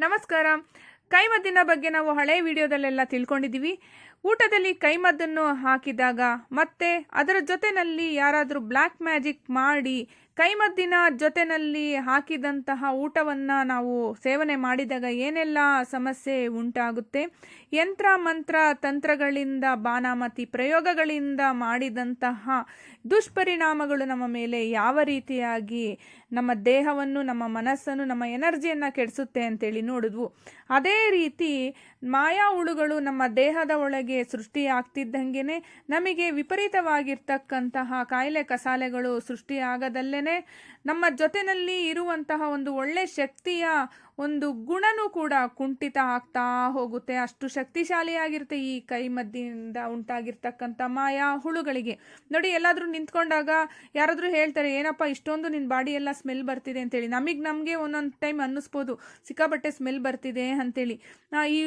ನಮಸ್ಕಾರ. ಕೈಮದ್ದಿನ ಬಗ್ಗೆ ನಾವು ಹಳೆ ವಿಡಿಯೋದಲ್ಲೆಲ್ಲ ತಿಳ್ಕೊಂಡಿದ್ದೀವಿ. ಊಟದಲ್ಲಿ ಕೈಮದ್ದನ್ನು ಹಾಕಿದಾಗ ಮತ್ತೆ ಅದರ ಜೊತೆನಲ್ಲಿ ಯಾರಾದರೂ ಬ್ಲ್ಯಾಕ್ ಮ್ಯಾಜಿಕ್ ಮಾಡಿ ಕೈಮದ್ದಿನ ಜೊತೆನಲ್ಲಿ ಹಾಕಿದಂತಹ ಊಟವನ್ನು ನಾವು ಸೇವನೆ ಮಾಡಿದಾಗ ಏನೆಲ್ಲ ಸಮಸ್ಯೆ ಉಂಟಾಗುತ್ತೆ? ಯಂತ್ರ, ಮಂತ್ರ, ತಂತ್ರಗಳಿಂದ, ಬಾನಾಮತಿ ಪ್ರಯೋಗಗಳಿಂದ ಮಾಡಿದಂತಹ ದುಷ್ಪರಿಣಾಮಗಳು ನಮ್ಮ ಮೇಲೆ ಯಾವ ರೀತಿಯಾಗಿ ನಮ್ಮ ದೇಹವನ್ನು, ನಮ್ಮ ಮನಸ್ಸನ್ನು, ನಮ್ಮ ಎನರ್ಜಿಯನ್ನು ಕೆಡಿಸುತ್ತೆ ಅಂತೇಳಿ ನೋಡಿದ್ವು. ಅದೇ ರೀತಿ ಮಾಯಾ ಹುಳುಗಳು ನಮ್ಮ ದೇಹದ ಒಳಗೆ ಸೃಷ್ಟಿಯಾಗ್ತಿದ್ದಂಗೆನೆ ನಮಗೆ ವಿಪರೀತವಾಗಿರ್ತಕ್ಕಂತಹ ಕಾಯಿಲೆ ಕಸಾಲೆಗಳು ಸೃಷ್ಟಿಯಾಗದಲ್ಲೇ ನಮ್ಮ ಜೊತೆಯಲ್ಲಿ ಇರುವಂತಹ ಒಂದು ಒಳ್ಳೆ ಶಕ್ತಿಯ ಒಂದು ಗುಣನೂ ಕೂಡ ಕುಂಠಿತ ಆಗ್ತಾ ಹೋಗುತ್ತೆ. ಅಷ್ಟು ಶಕ್ತಿಶಾಲಿಯಾಗಿರುತ್ತೆ ಈ ಕೈ ಮದ್ದಿನಿಂದ ಉಂಟಾಗಿರ್ತಕ್ಕಂಥ ಮಾಯಾ ಹುಳುಗಳಿಗೆ. ನೋಡಿ, ಎಲ್ಲಾದರೂ ನಿಂತ್ಕೊಂಡಾಗ ಯಾರಾದರೂ ಹೇಳ್ತಾರೆ, ಏನಪ್ಪ, ಇಷ್ಟೊಂದು ನಿನ್ನ ಬಾಡಿ ಎಲ್ಲ ಸ್ಮೆಲ್ ಬರ್ತಿದೆ ಅಂತೇಳಿ. ನಮಗೆ ನಮಗೆ ಒಂದೊಂದು ಟೈಮ್ ಅನ್ನಿಸ್ಬೋದು ಸಿಕ್ಕಾಬಟ್ಟೆ ಸ್ಮೆಲ್ ಬರ್ತಿದೆ ಅಂತೇಳಿ. ಈ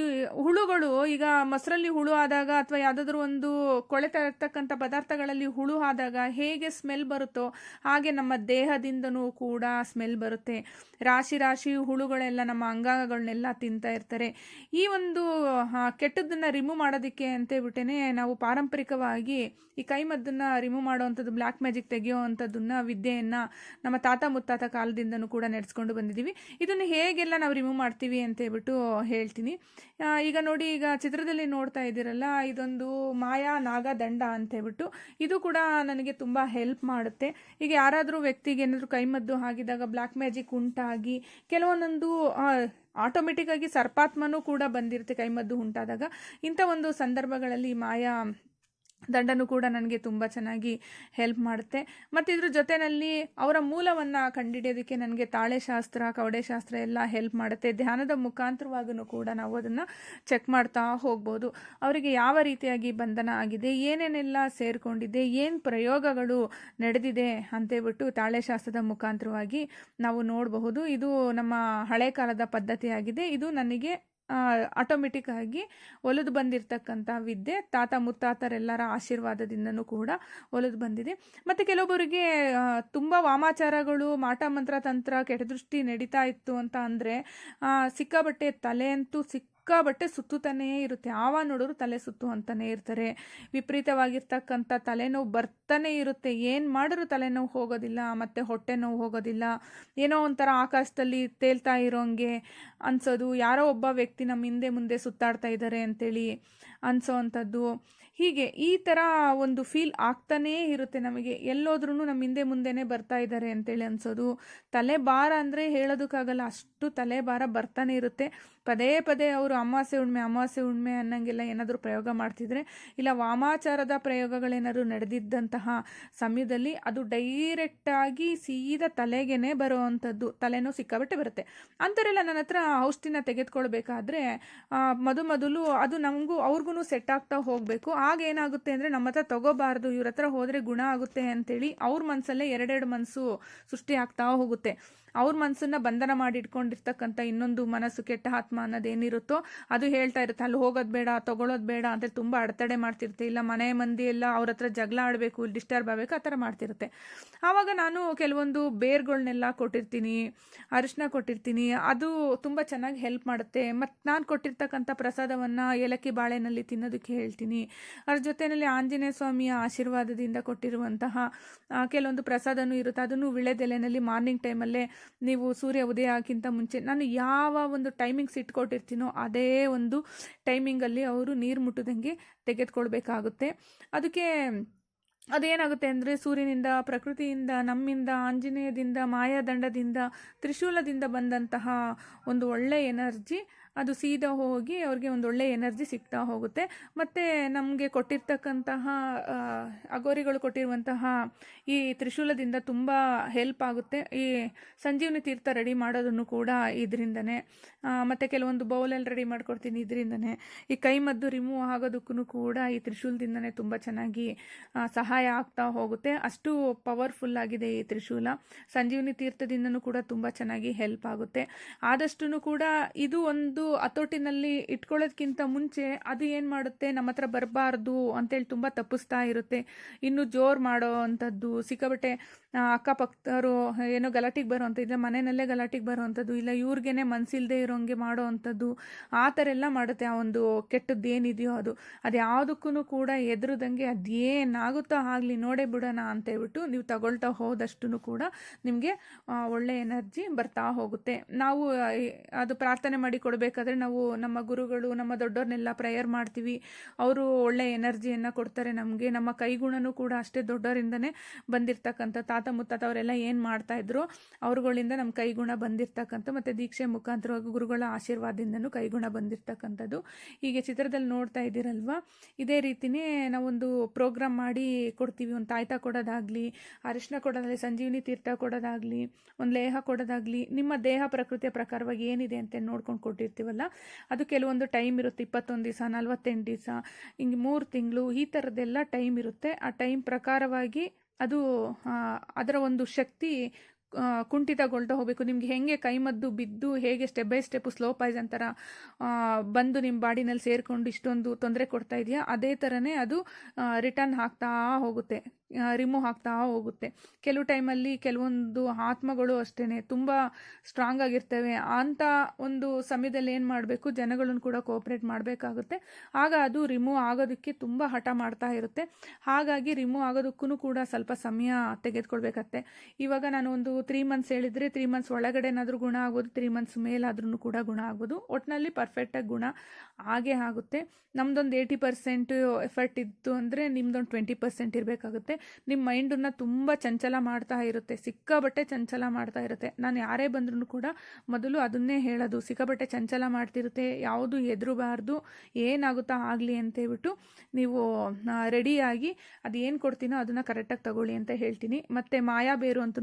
ಹುಳುಗಳು ಈಗ ಮೊಸರಲ್ಲಿ ಹುಳು ಆದಾಗ ಅಥವಾ ಯಾವುದಾದ್ರೂ ಒಂದು ಕೊಳೆತ ಇರ್ತಕ್ಕಂಥ ಪದಾರ್ಥಗಳಲ್ಲಿ ಹುಳು ಆದಾಗ ಹೇಗೆ ಸ್ಮೆಲ್ ಬರುತ್ತೋ ಹಾಗೆ ನಮ್ಮ ದೇಹದಿಂದನೂ ಕೂಡ ಸ್ಮೆಲ್ ಬರುತ್ತೆ. ರಾಶಿ ರಾಶಿ ಹುಳುಗಳೆಲ್ಲ ನಮ್ಮ ಅಂಗಾಂಗಗಳನ್ನೆಲ್ಲ ತಿಂತಾ ಇರ್ತಾರೆ. ಈ ಒಂದು ಕೆಟ್ಟದ್ದನ್ನು ರಿಮೂವ್ ಮಾಡೋದಕ್ಕೆ ಅಂತೇಳ್ಬಿಟ್ಟೇ ನಾವು ಪಾರಂಪರಿಕವಾಗಿ ಈ ಕೈಮದ್ದನ್ನು ರಿಮೂವ್ ಮಾಡುವಂಥದ್ದು ಬ್ಲ್ಯಾಕ್ ಮ್ಯಾಜಿಕ್ ತೆಗೆಯುವಂಥದ್ದನ್ನು, ವಿದ್ಯೆಯನ್ನು ನಮ್ಮ ತಾತ ಮುತ್ತಾತ ಕಾಲದಿಂದನೂ ಕೂಡ ನಡೆಸ್ಕೊಂಡು ಬಂದಿದ್ದೀವಿ. ಇದನ್ನು ಹೇಗೆಲ್ಲ ನಾವು ರಿಮೂವ್ ಮಾಡ್ತೀವಿ ಅಂತ ಹೇಳ್ಬಿಟ್ಟು ಹೇಳ್ತೀನಿ. ಈಗ ನೋಡಿ, ಈಗ ಚಿತ್ರದಲ್ಲಿ ನೋಡ್ತಾ ಇದ್ದೀರಲ್ಲ, ಇದೊಂದು ಮಾಯಾ ನಾಗ ದಂಡ ಅಂತ ಹೇಳ್ಬಿಟ್ಟು ಇದು ಕೂಡ ನನಗೆ ತುಂಬ ಹೆಲ್ಪ್ ಮಾಡುತ್ತೆ. ಈಗ ಯಾರಾದರೂ ವ್ಯಕ್ತಿಗೆ ಏನಾದರೂ ಕೈಮದ್ದು ಆಗಿದಾಗ ಬ್ಲ್ಯಾಕ್ ಮ್ಯಾಜಿಕ್ ಉಂಟಾಗಿ, ಕೆಲವೊಂದೊಂದು ಆಟೋಮೆಟಿಕ್ ಆಗಿ ಸರ್ಪಾತ್ಮನೂ ಕೂಡ ಬಂದಿರುತ್ತೆ ಕೈಮದ್ದು ಉಂಟಾದಾಗ. ಇಂಥ ಒಂದು ಸಂದರ್ಭಗಳಲ್ಲಿ ಮಾಯಾ ದಂಡನು ಕೂಡ ನನಗೆ ತುಂಬ ಚೆನ್ನಾಗಿ ಹೆಲ್ಪ್ ಮಾಡುತ್ತೆ. ಮತ್ತು ಇದ್ರ ಜೊತೆಯಲ್ಲಿ ಅವರ ಮೂಲವನ್ನು ಕಂಡುಹಿಡಿಯೋದಕ್ಕೆ ನನಗೆ ತಾಳೆಶಾಸ್ತ್ರ, ಕವಡೆಶಾಸ್ತ್ರ ಎಲ್ಲ ಹೆಲ್ಪ್ ಮಾಡುತ್ತೆ. ಧ್ಯಾನದ ಮುಖಾಂತರವಾಗೂ ಕೂಡ ನಾವು ಅದನ್ನು ಚೆಕ್ ಮಾಡ್ತಾ ಹೋಗ್ಬೋದು. ಅವರಿಗೆ ಯಾವ ರೀತಿಯಾಗಿ ಬಂಧನ ಆಗಿದೆ, ಏನೇನೆಲ್ಲ ಸೇರಿಕೊಂಡಿದೆ, ಏನು ಪ್ರಯೋಗಗಳು ನಡೆದಿದೆ ಅಂತೇಳ್ಬಿಟ್ಟು ತಾಳೆಶಾಸ್ತ್ರದ ಮುಖಾಂತರವಾಗಿ ನಾವು ನೋಡಬಹುದು. ಇದು ನಮ್ಮ ಹಳೆ ಕಾಲದ ಪದ್ಧತಿಯಾಗಿದೆ. ಇದು ನನಗೆ ಆಟೋಮೆಟಿಕ್ ಆಗಿ ಒಲಿದು ಬಂದಿರತಕ್ಕಂಥ ವಿದ್ಯೆ, ತಾತ ಮುತ್ತಾತರೆಲ್ಲರ ಆಶೀರ್ವಾದದಿಂದನೂ ಕೂಡ ಒಲಿದು ಬಂದಿದೆ. ಮತ್ತು ಕೆಲವೊಬ್ಬರಿಗೆ ತುಂಬ ವಾಮಾಚಾರಗಳು, ಮಾಟ ಮಂತ್ರ ತಂತ್ರ ಕೆಟದೃಷ್ಟಿ ನಡೀತಾ ಇತ್ತು ಅಂತ ಅಂದರೆ ಸಿಕ್ಕಾಬಟ್ಟೆ ತಲೆ ಅಂತೂ ಸಿಕ್ಕಾಬಟ್ಟೆ ಸುತ್ತುತ್ತಾನೇ ಇರುತ್ತೆ. ಆವ ನೋಡಿದ್ರು ತಲೆ ಸುತ್ತು ಅಂತಲೇ ಇರ್ತಾರೆ. ವಿಪರೀತವಾಗಿರ್ತಕ್ಕಂಥ ತಲೆನೋವು ಬರ್ತಾನೆ ಇರುತ್ತೆ. ಏನು ಮಾಡಿದ್ರು ತಲೆನೋವು ಹೋಗೋದಿಲ್ಲ, ಮತ್ತು ಹೊಟ್ಟೆ ನೋವು ಹೋಗೋದಿಲ್ಲ. ಏನೋ ಒಂಥರ ಆಕಾಶದಲ್ಲಿ ತೇಲ್ತಾ ಇರೋಂಗೆ ಅನ್ಸೋದು. ಯಾರೋ ಒಬ್ಬ ವ್ಯಕ್ತಿ ನಮ್ಮ ಹಿಂದೆ ಮುಂದೆ ಸುತ್ತಾಡ್ತಾ ಇದ್ದಾರೆ ಅಂತೇಳಿ ಅನಿಸೋ ಅಂಥದ್ದು. ಹೀಗೆ ಈ ಥರ ಒಂದು ಫೀಲ್ ಆಗ್ತಾನೇ ಇರುತ್ತೆ ನಮಗೆ. ಎಲ್ಲೋದ್ರೂ ನಮ್ಮ ಹಿಂದೆ ಮುಂದೆನೇ ಬರ್ತಾ ಇದ್ದಾರೆ ಅಂತೇಳಿ ಅನ್ಸೋದು. ತಲೆ ಭಾರ ಅಂದರೆ ಹೇಳೋದಕ್ಕಾಗಲ್ಲ. ಅಷ್ಟು ತಲೆ ಭಾರ ಬರ್ತಾನೆ ಇರುತ್ತೆ. ಪದೇ ಪದೇ ಅವರು ಅಮಾವಾಸ್ಯೆ ಹುಣ್ಮೆ ಅಮಾವಾಸ್ಯೆ ಹುಣ್ಮೆ ಅನ್ನಂಗೆಲ್ಲ ಏನಾದರೂ ಪ್ರಯೋಗ ಮಾಡ್ತಿದ್ರೆ, ಇಲ್ಲ ವಾಮಾಚಾರದ ಪ್ರಯೋಗಗಳೇನಾದರೂ ನಡೆದಿದ್ದಂತಹ ಸಮಯದಲ್ಲಿ ಅದು ಡೈರೆಕ್ಟಾಗಿ ಸೀದಾ ತಲೆಗೇನೆ ಬರುವಂಥದ್ದು ತಲೆನೋವು ಸಿಕ್ಕಾಬಿಟ್ಟೆ ಬರುತ್ತೆ. ಅಂಥವರೆಲ್ಲ ನನ್ನ ಹತ್ರ ಔಷಧಿನ ತೆಗೆದುಕೊಳ್ಬೇಕಾದ್ರೆ ಮೊದ ಮೊದಲು ಅದು ನಮಗೂ ಅವ್ರಿಗೂ ಸೆಟ್ ಆಗ್ತಾ ಹೋಗಬೇಕು. ಆಗ ಏನಾಗುತ್ತೆ ಅಂದರೆ ನಮ್ಮ ಹತ್ರ ತಗೋಬಾರ್ದು, ಇವ್ರ ಹತ್ರ ಹೋದರೆ ಗುಣ ಆಗುತ್ತೆ ಅಂತೇಳಿ ಅವ್ರ ಮನಸ್ಸಲ್ಲೇ ಎರಡೆರಡು ಮನಸ್ಸು ಸೃಷ್ಟಿ ಆಗ್ತಾ ಹೋಗುತ್ತೆ. ಅವ್ರ ಮನಸ್ಸನ್ನ ಬಂಧನ ಮಾಡಿ ಇಟ್ಕೊಂಡಿರ್ತಕ್ಕಂಥ ಇನ್ನೊಂದು ಮನಸ್ಸು ಕೆಟ್ಟ ಆತ್ಮ ಅನ್ನೋದೇನಿರುತ್ತೋ ಅದು ಹೇಳ್ತಾ ಇರುತ್ತೆ. ಅಲ್ಲಿ ಹೋಗೋದು ಬೇಡ ತಗೊಳ್ಳೋದು ಬೇಡ ಅಂತ ತುಂಬ ಅಡತಡೆ ಮಾಡ್ತಿರುತ್ತೆ. ಇಲ್ಲ ಮನೆ ಮಂದಿ ಎಲ್ಲ ಅವ್ರ ಹತ್ರ ಜಗಳ ಆಡಬೇಕು ಡಿಸ್ಟರ್ಬ್ ಆಗಬೇಕು, ಆ ಥರ ಮಾಡ್ತಿರುತ್ತೆ. ಆವಾಗ ನಾನು ಕೆಲವೊಂದು ಬೇರ್ಗಳನ್ನೆಲ್ಲ ಕೊಟ್ಟಿರ್ತೀನಿ ಅರಿಶಿನ ಕೊಟ್ಟಿರ್ತೀನಿ, ಅದು ತುಂಬ ಚೆನ್ನಾಗಿ ಹೆಲ್ಪ್ ಮಾಡುತ್ತೆ. ಮತ್ತು ನಾನು ಕೊಟ್ಟಿರ್ತಕ್ಕಂಥ ಪ್ರಸಾದವನ್ನು ಏಲಕ್ಕಿ ಬಾಳೆನಲ್ಲಿ ತಿನ್ನೋದಕ್ಕೆ ಹೇಳ್ತೀನಿ. ಅದ್ರ ಜೊತೆಯಲ್ಲಿ ಆಂಜನೇಯ ಸ್ವಾಮಿಯ ಆಶೀರ್ವಾದದಿಂದ ಕೊಟ್ಟಿರುವಂತಹ ಕೆಲವೊಂದು ಪ್ರಸಾದನೂ ಇರುತ್ತೆ. ಅದನ್ನು ವಿಳೆದೆಲೆನಲ್ಲಿ ಮಾರ್ನಿಂಗ್ ಟೈಮಲ್ಲೇ ನೀವು ಸೂರ್ಯ ಉದಯಕ್ಕಿಂತ ಮುಂಚೆ ನಾನು ಯಾವ ಒಂದು ಟೈಮಿಂಗ್ಸ್ ಇಟ್ಕೊಟ್ಟಿರ್ತೀನೋ ಅದೇ ಒಂದು ಟೈಮಿಂಗಲ್ಲಿ ಅವರು ನೀರು ಮುಟ್ಟದಂಗೆ ತೆಗೆದುಕೊಳ್ಬೇಕಾಗುತ್ತೆ. ಅದಕ್ಕೆ ಅದೇನಾಗುತ್ತೆ ಅಂದರೆ ಸೂರ್ಯನಿಂದ, ಪ್ರಕೃತಿಯಿಂದ, ನಮ್ಮಿಂದ, ಆಂಜನೇಯದಿಂದ, ಮಾಯಾದಂಡದಿಂದ, ತ್ರಿಶೂಲದಿಂದ ಬಂದಂತಹ ಒಂದು ಒಳ್ಳೆಯ ಎನರ್ಜಿ ಅದು ಸೀದಾ ಹೋಗಿ ಅವ್ರಿಗೆ ಒಳ್ಳೆ ಎನರ್ಜಿ ಸಿಗ್ತಾ ಹೋಗುತ್ತೆ. ಮತ್ತು ನಮಗೆ ಕೊಟ್ಟಿರ್ತಕ್ಕಂತಹ ಅಗೋರಿಗಳು ಕೊಟ್ಟಿರುವಂತಹ ಈ ತ್ರಿಶೂಲದಿಂದ ತುಂಬ ಹೆಲ್ಪ್ ಆಗುತ್ತೆ. ಈ ಸಂಜೀವನಿ ತೀರ್ಥ ರೆಡಿ ಮಾಡೋದನ್ನು ಕೂಡ ಇದರಿಂದನೇ ಮತ್ತು ಕೆಲವೊಂದು ಬೌಲಲ್ಲಿ ರೆಡಿ ಮಾಡ್ಕೊಡ್ತೀನಿ ಇದರಿಂದನೇ, ಈ ಕೈ ಮದ್ದು ರಿಮೂವ್ ಆಗೋದಕ್ಕೂ ಕೂಡ ಈ ತ್ರಿಶೂಲದಿಂದನೇ ತುಂಬ ಚೆನ್ನಾಗಿ ಸಹಾಯ ಆಗ್ತಾ ಹೋಗುತ್ತೆ. ಅಷ್ಟು ಪವರ್ಫುಲ್ ಆಗಿದೆ ಈ ತ್ರಿಶೂಲ. ಸಂಜೀವನಿ ತೀರ್ಥದಿಂದನೂ ಕೂಡ ತುಂಬ ಚೆನ್ನಾಗಿ ಹೆಲ್ಪ್ ಆಗುತ್ತೆ. ಆದಷ್ಟು ಕೂಡ ಇದು ಒಂದು ಹತೋಟಿನಲ್ಲಿ ಇಟ್ಕೊಳ್ಳೋದಕ್ಕಿಂತ ಮುಂಚೆ ಅದು ಏನು ಮಾಡುತ್ತೆ? ನಮ್ಮ ಹತ್ರ ಬರಬಾರ್ದು ಅಂತೇಳಿ ತುಂಬ ತಪ್ಪಿಸ್ತಾ ಇರುತ್ತೆ. ಇನ್ನು ಜೋರು ಮಾಡೋ ಅಂಥದ್ದು ಸಿಕ್ಕಾಬಟ್ಟೆ ಅಕ್ಕಪಕ್ಕದವರು ಏನೋ ಗಲಾಟಿಗೆ ಬರೋ ಅಂಥದ್ದು, ಇಲ್ಲ ಮನೆಯಲ್ಲೇ ಗಲಾಟಿಗೆ ಬರೋ ಅಂಥದ್ದು, ಇಲ್ಲ ಇವ್ರಿಗೇನೆ ಮನಸ್ಸಿಲ್ಲದೆ ಇರೋಂಗೆ ಮಾಡೋ ಅಂಥದ್ದು, ಆ ಥರ ಎಲ್ಲ ಮಾಡುತ್ತೆ ಆ ಒಂದು ಕೆಟ್ಟದ್ದು ಏನಿದೆಯೋ ಅದು. ಅದು ಯಾವುದಕ್ಕೂ ಕೂಡ ಎದುರುದಂಗೆ ಅದೇನಾಗುತ್ತೋ ಆಗಲಿ ನೋಡೇ ಬಿಡೋಣ ಅಂತೇಳ್ಬಿಟ್ಟು ನೀವು ತಗೊಳ್ತಾ ಹೋದಷ್ಟು ಕೂಡ ನಿಮಗೆ ಒಳ್ಳೆ ಎನರ್ಜಿ ಬರ್ತಾ ಹೋಗುತ್ತೆ. ನಾವು ಅದು ಪ್ರಾರ್ಥನೆ ಮಾಡಿ ಕೊಡಬೇಕಾದ್ರೆ ನಾವು ನಮ್ಮ ಗುರುಗಳು, ನಮ್ಮ ದೊಡ್ಡವ್ರನ್ನೆಲ್ಲ ಪ್ರೇಯರ್ ಮಾಡ್ತೀವಿ. ಅವರು ಒಳ್ಳೆ ಎನರ್ಜಿಯನ್ನು ಕೊಡ್ತಾರೆ ನಮಗೆ. ನಮ್ಮ ಕೈಗುಣನೂ ಕೂಡ ಅಷ್ಟೇ ದೊಡ್ಡವರಿಂದನೇ ಬಂದಿರ್ತಕ್ಕಂಥ ತಾತ ಮುತ್ತಾತ ಅವರೆಲ್ಲ ಏನು ಮಾಡ್ತಾ ಇದ್ರು, ಅವ್ರುಗಳಿಂದ ನಮ್ಮ ಕೈಗುಣ ಬಂದಿರ್ತಕ್ಕಂಥ ಮತ್ತು ದೀಕ್ಷೆ ಮುಖಾಂತರವಾಗಿ ಗುರುಗಳ ಆಶೀರ್ವಾದದಿಂದನೂ ಕೈಗುಣ ಬಂದಿರ್ತಕ್ಕಂಥದ್ದು. ಹೀಗೆ ಚಿತ್ರದಲ್ಲಿ ನೋಡ್ತಾ ಇದ್ದೀರಲ್ವಾ? ಇದೇ ರೀತಿನೇ ನಾವೊಂದು ಪ್ರೋಗ್ರಾಮ್ ಮಾಡಿ ಕೊಡ್ತೀವಿ. ಒಂದು ತಾಯ್ತ ಕೊಡೋದಾಗಲಿ ಅರಿಶಿನ ಕೊಡೋದಾಗಲಿ, ಸಂಜೀವಿನಿ ತೀರ್ಥ ಕೊಡೋದಾಗಲಿ, ಒಂದು ಲೇಹ ಕೊಡೋದಾಗಲಿ, ನಿಮ್ಮ ದೇಹ ಪ್ರಕೃತಿಯ ಪ್ರಕಾರವಾಗಿ ಏನಿದೆ ಅಂತ ನೋಡ್ಕೊಂಡು ಕೊಟ್ಟಿರ್ತೀವಲ್ಲ ಅದು ಕೆಲವೊಂದು ಟೈಮ್ ಇರುತ್ತೆ. ಇಪ್ಪತ್ತೊಂದು ದಿವಸ, ನಲ್ವತ್ತೆಂಟು ದಿವಸ, ಹಿಂಗೆ ಮೂರು ತಿಂಗಳು, ಈ ಥರದ್ದೆಲ್ಲ ಟೈಮ್ ಇರುತ್ತೆ. ಆ ಟೈಮ್ ಪ್ರಕಾರವಾಗಿ ಅದು ಅದರ ಒಂದು ಶಕ್ತಿ ಕುಂಠಿತಗೊಳ್ತಾ ಹೋಗಬೇಕು. ನಿಮ್ಗೆ ಹೆಂಗೆ ಕೈಮದ್ದು ಬಿದ್ದು ಹೇಗೆ step by step slow poison ಅಂತರ ಬಂದು ನಿಮ್ಮ ಬಾಡಿನಲ್ಲಿ ಸೇರಿಕೊಂಡು ಇಷ್ಟೊಂದು ತೊಂದರೆ ಕೊಡ್ತಾ ಇದೆಯಾ? ಅದೇ ಥರನೇ ಅದು ರಿಟರ್ನ್ ಹಾಕ್ತಾ ಹೋಗುತ್ತೆ ರಿಮೂವ್ ಆಗ್ತಾ ಹೋಗುತ್ತೆ. ಕೆಲವು ಟೈಮಲ್ಲಿ ಕೆಲವೊಂದು ಆತ್ಮಗಳು ಅಷ್ಟೇ ತುಂಬ ಸ್ಟ್ರಾಂಗ್ ಆಗಿರ್ತವೆ. ಅಂಥ ಒಂದು ಸಮಯದಲ್ಲಿ ಏನು ಮಾಡಬೇಕು? ಜನಗಳನ್ನು ಕೂಡ ಕೋಪ್ರೇಟ್ ಮಾಡಬೇಕಾಗುತ್ತೆ. ಆಗ ಅದು ರಿಮೂವ್ ಆಗೋದಕ್ಕೆ ತುಂಬ ಹಠ ಮಾಡ್ತಾ ಇರುತ್ತೆ. ಹಾಗಾಗಿ ರಿಮೂವ್ ಆಗೋದಕ್ಕೂ ಕೂಡ ಸ್ವಲ್ಪ ಸಮಯ ತೆಗೆದುಕೊಳ್ಬೇಕತ್ತೆ ಇವಾಗ ನಾನು ಒಂದು ತ್ರೀ ಮಂತ್ಸ್ ಹೇಳಿದರೆ ತ್ರೀ ಮಂತ್ಸ್ ಒಳಗಡೆ ಏನಾದರೂ ಗುಣ ಆಗೋದು ತ್ರೀ ಮಂತ್ಸ್ ಮೇಲಾದ್ರೂ ಕೂಡ ಗುಣ ಆಗ್ಬೋದು ಒಟ್ಟಿನಲ್ಲಿ ಪರ್ಫೆಕ್ಟಾಗಿ ಗುಣ ಆಗೇ ಆಗುತ್ತೆ. ನಮ್ದೊಂದು ಏಯ್ಟಿ ಪರ್ಸೆಂಟ್ ಎಫರ್ಟ್ ಇತ್ತು ಅಂದರೆ ನಿಮ್ದೊಂದು ಟ್ವೆಂಟಿ ಪರ್ಸೆಂಟ್ ಇರಬೇಕಾಗುತ್ತೆ. ನಿಮ್ಮ ಮೈಂಡನ್ನು ತುಂಬ ಚಂಚಲ ಮಾಡ್ತಾ ಇರುತ್ತೆ. ಸಿಕ್ಕಾಬಟ್ಟೆ ಚಂಚಲ ಮಾಡ್ತಾ ಇರುತ್ತೆ. ನಾನು ಯಾರೇ ಬಂದ್ರೂ ಕೂಡ ಮೊದಲು ಅದನ್ನೇ ಹೇಳೋದು. ಸಿಕ್ಕಾಬಟ್ಟೆ ಚಂಚಲ ಮಾಡ್ತಿರುತ್ತೆ. ಯಾವುದು ಎದುರಬಾರ್ದು, ಏನಾಗುತ್ತಾ ಆಗಲಿ ಅಂತೇಳ್ಬಿಟ್ಟು ನೀವು ರೆಡಿಯಾಗಿ ಅದು ಏನು ಕೊಡ್ತೀನೋ ಅದನ್ನು ಕರೆಕ್ಟಾಗಿ ತಗೊಳ್ಳಿ ಅಂತ ಹೇಳ್ತೀನಿ. ಮತ್ತು ಮಾಯಾ ಬೇರು ಅಂತೂ